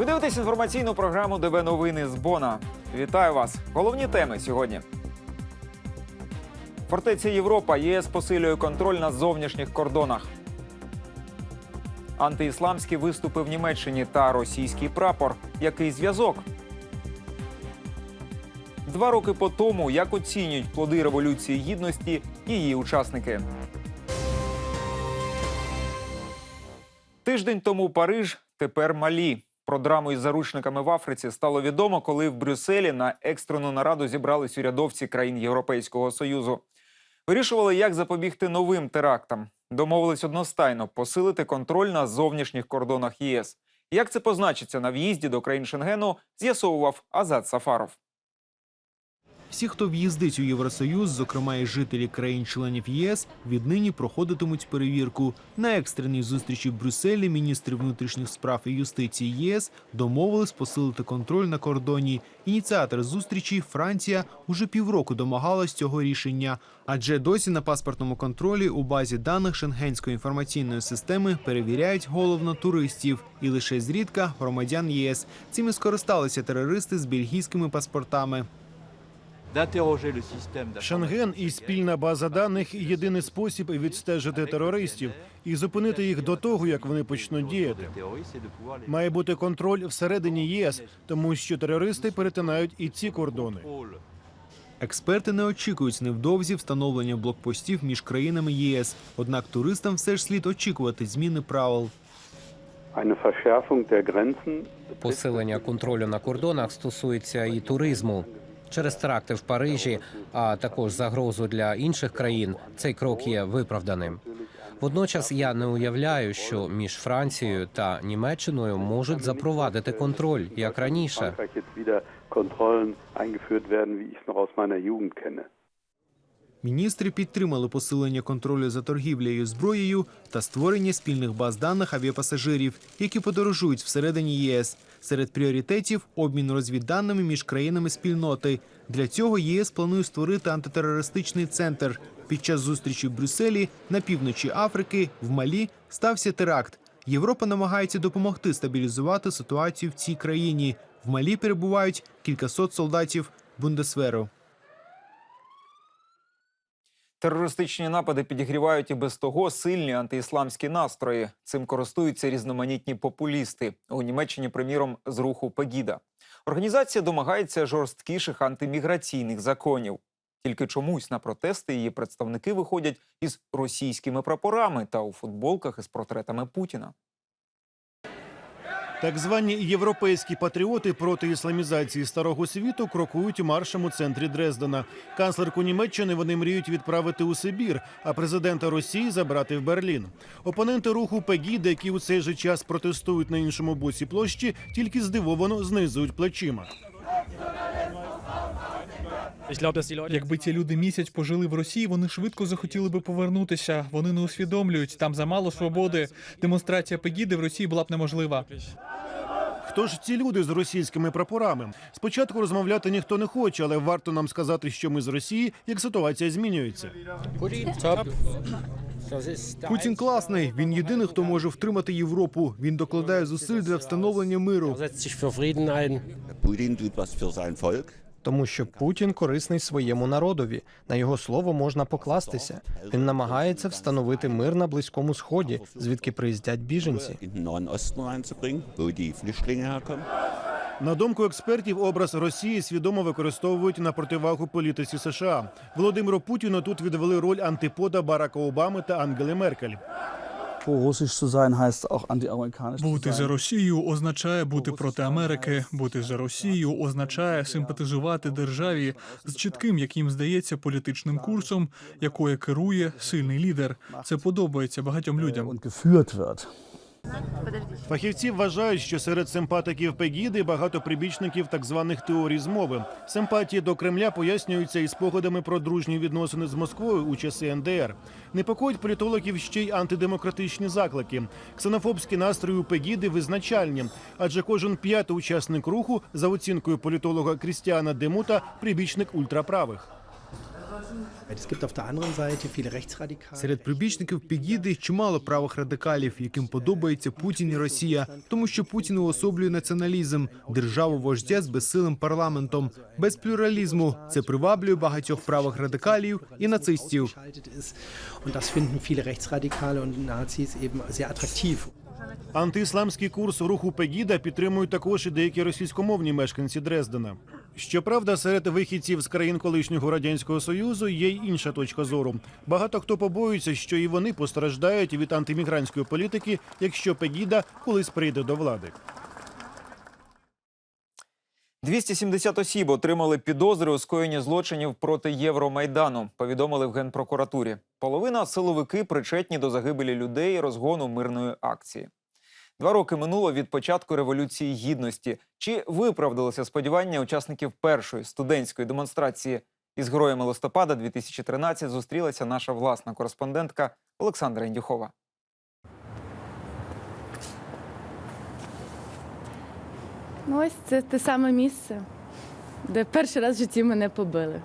Ви дивитесь інформаційну програму ДБ Новини з Бона. Вітаю вас! Головні теми сьогодні. Фортеця Європа ЄС посилює контроль на зовнішніх кордонах. Антиісламські виступи в Німеччині та російський прапор. Який зв'язок? Два роки по тому, як оцінюють плоди революції гідності її учасники. Тиждень тому Париж, тепер Малі. Про драму із заручниками в Африці стало відомо, коли в Брюсселі на екстрену нараду зібрались урядовці країн Європейського союзу. Вирішували, як запобігти новим терактам. Домовились одностайно посилити контроль на зовнішніх кордонах ЄС. Як це позначиться на в'їзді до країн Шенгену, з'ясовував Азат Сафаров. Всі, хто в'їздить у Євросоюз, зокрема і жителі країн-членів ЄС, віднині проходитимуть перевірку. На екстреній зустрічі в Брюсселі міністри внутрішніх справ і юстиції ЄС домовились посилити контроль на кордоні. Ініціатор зустрічі Франція уже півроку домагалась цього рішення, адже досі на паспортному контролі у базі даних Шенгенської інформаційної системи перевіряють головно туристів і лише зрідка громадян ЄС. Цим і скористалися терористи з бельгійськими паспортами. Шенген і спільна база даних єдиний спосіб відстежити терористів і зупинити їх до того, як вони почнуть діяти. Має бути контроль всередині ЄС, тому що терористи перетинають і ці кордони. Експерти не очікують невдовзі встановлення блокпостів між країнами ЄС. Однак туристам все ж слід очікувати зміни правил. Посилення контролю на кордонах стосується і туризму. Через теракти в Парижі, а також загрозу для інших країн, цей крок є виправданим. Водночас я не уявляю, що між Францією та Німеччиною можуть запровадити контроль як раніше. Міністри підтримали посилення контролю за торгівлею зброєю та створення спільних баз даних авіапасажирів, які подорожують всередині ЄС. Серед пріоритетів обмін розвідданими між країнами спільноти. Для цього ЄС планує створити антитерористичний центр. Під час зустрічі в Брюсселі на півночі Африки в Малі стався теракт. Європа намагається допомогти стабілізувати ситуацію в цій країні. В Малі перебувають кількасот солдатів Бундесверу. Терористичні напади підігрівають і без того сильні антиісламські настрої. Цим користуються різноманітні популісти у Німеччині, приміром, з руху Пегіда. Організація домагається жорсткіших антиміграційних законів. Тільки чомусь на протести її представники виходять із російськими прапорами та у футболках із портретами Путіна. Так звані європейські патріоти проти ісламізації старого світу крокують маршем у центрі Дрездена. Канцлерку Німеччини вони мріють відправити у Сибір, а президента Росії забрати в Берлін. Опоненти руху Пегіда, які у цей же час протестують на іншому боці площі, тільки здивовано знизують плечима. Якби ці люди місяць пожили в Росії, вони швидко захотіли би повернутися. Вони не усвідомлюють, там замало свободи. Демонстрація Пегіди в Росії була б неможлива. Хто ж ці люди з російськими прапорами? Спочатку розмовляти ніхто не хоче, але варто нам сказати, що ми з Росії, як ситуація змінюється. Путін класний. Він єдиний, хто може втримати Європу. Він докладає зусиль для встановлення миру. setzt Тому що Путін корисний своєму народові. На його слово можна покластися. Він намагається встановити мир на близькому сході, звідки приїздять біженці. На думку експертів, образ Росії свідомо використовують на противагу політиці США. Володимиру Путіну тут відвели роль антипода Барака Обами та Ангели Меркель. Бути за Росією означає бути проти Америки. Бути за Росією означає симпатизувати державі з чітким, як їм здається, політичним курсом, якою керує сильний лідер. Це подобається багатьом людям. Фахівці вважають, що серед симпатиків Пегіди багато прибічників так званих теорій змови. Симпатії до Кремля пояснюються і спогадами про дружні відносини з Москвою у часи НДР. Непокоїть політологів ще й антидемократичні заклики. Ксенофобські настрої у Пегіди визначальні, адже кожен п'ятий учасник руху, за оцінкою політолога Крістіана Демута, прибічник ультраправих. Серед прибічників Пегіди чимало правих радикалів, яким подобається Путін і Росія, тому що Путін уособлює націоналізм, державу вождя з безсилим парламентом, без плюралізму. Це приваблює багатьох правих радикалів і нацистів. Антиісламський курс руху Пегіда підтримують також і деякі російськомовні мешканці Дрездена. Щоправда, серед вихідців з країн колишнього радянського союзу є й інша точка зору. Багато хто побоюється, що і вони постраждають від антимігрантської політики, якщо Пегіда колись прийде до влади. 270 осіб отримали підозри у скоєнні злочинів проти Євромайдану. Повідомили в генпрокуратурі. Половина силовики причетні до загибелі людей розгону мирної акції. Два роки минуло від початку революції гідності. Чи виправдалися сподівання учасників першої студентської демонстрації із героями листопада 2013 зустрілася наша власна кореспондентка Олександра Індюхова. Ну, ось це те саме місце, де перший раз в житті мене побили.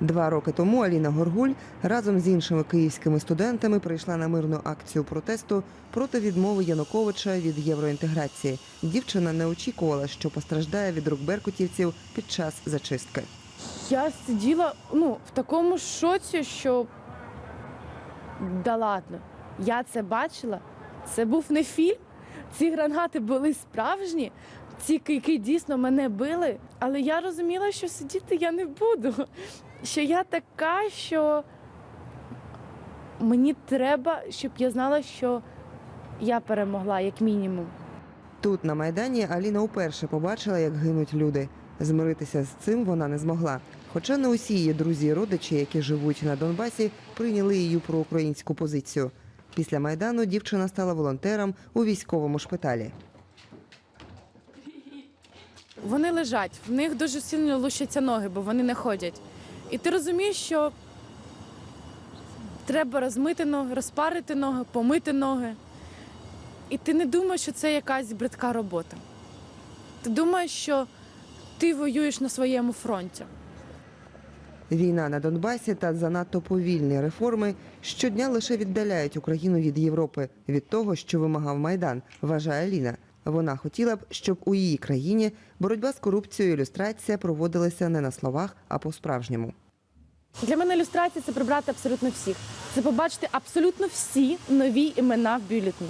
Два роки тому Аліна Горгуль разом з іншими київськими студентами прийшла на мирну акцію протесту проти відмови Януковича від євроінтеграції. Дівчина не очікувала, що постраждає від рук беркутівців під час зачистки. Я сиділа ну, в такому шоці, що да ладно, я це бачила. Це був не фільм. Ці гранати були справжні, ці кийки дійсно мене били. Але я розуміла, що сидіти я не буду. Що я така, що мені треба, щоб я знала, що я перемогла, як мінімум. Тут на майдані Аліна уперше побачила, як гинуть люди. Змиритися з цим вона не змогла. Хоча не усі її друзі і родичі, які живуть на Донбасі, прийняли її проукраїнську позицію. Після майдану дівчина стала волонтером у військовому шпиталі. Вони лежать, в них дуже сильно лущаться ноги, бо вони не ходять. І ти розумієш, що треба розмити ноги, розпарити ноги, помити ноги. І ти не думаєш, що це якась бридка робота. Ти думаєш, що ти воюєш на своєму фронті. Війна на Донбасі та занадто повільні реформи щодня лише віддаляють Україну від Європи, від того, що вимагав Майдан, вважає Ліна. Вона хотіла б, щоб у її країні боротьба з корупцією і ілюстрація проводилися не на словах, а по-справжньому. Для мене ілюстрація це прибрати абсолютно всіх. Це побачити абсолютно всі нові імена в бюлетні.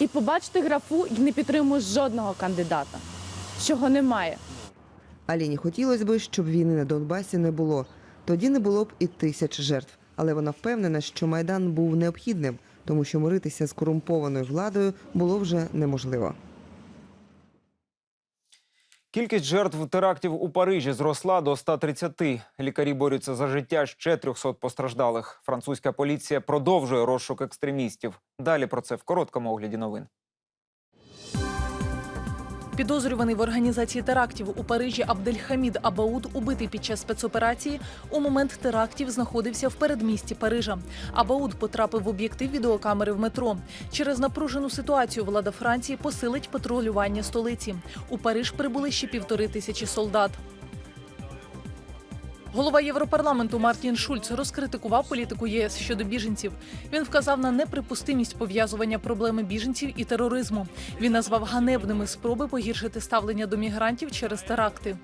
І побачити графу і не підтримую жодного кандидата, чого немає. Аліні хотілося б, щоб війни на Донбасі не було. Тоді не було б і тисяч жертв. Але вона впевнена, що майдан був необхідним, тому що миритися з корумпованою владою було вже неможливо. Кількість жертв терактів у Парижі зросла до 130. Лікарі борються за життя ще 300 постраждалих. Французька поліція продовжує розшук екстремістів. Далі про це в короткому огляді новин. Підозрюваний в організації терактів у Парижі Абдельхамід Абауд, убитий під час спецоперації, у момент терактів знаходився в передмісті Парижа. Абауд потрапив в об'єктив відеокамери в метро. Через напружену ситуацію влада Франції посилить патрулювання столиці. У Париж прибули ще півтори тисячі солдат. Голова Європарламенту Мартін Шульц розкритикував політику ЄС щодо біженців. Він вказав на неприпустимість пов'язування проблеми біженців і тероризму. Він назвав ганебними спроби погіршити ставлення до мігрантів через теракти.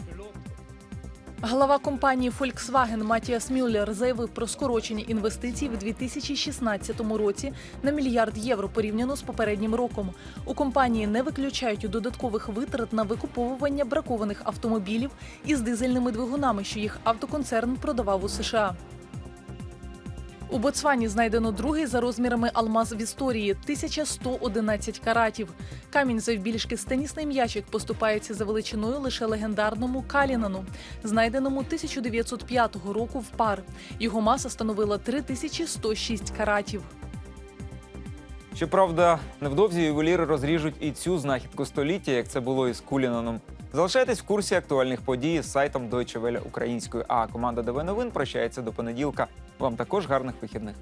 Глава компанії Volkswagen Матіас Мюллер заявив про скорочення інвестицій в 2016 році на мільярд євро порівняно з попереднім роком. У компанії не виключають додаткових витрат на викуповування бракованих автомобілів із дизельними двигунами, що їх автоконцерн продавав у США. У Ботсвані знайдено другий за розмірами алмаз в історії 1111 каратів. Камінь завбільшки з тенісний м'ячик поступається за величиною лише легендарному Калінану, знайденому 1905 року в пар. Його маса становила 3106 каратів. Щоправда, невдовзі ювеліри розріжуть і цю знахідку століття, як це було із Кулінаном. Залишайтесь в курсі актуальних подій з сайтом Deutsche Welle українською. А команда ДВ Новин прощається до понеділка. Вам також гарних вихідних.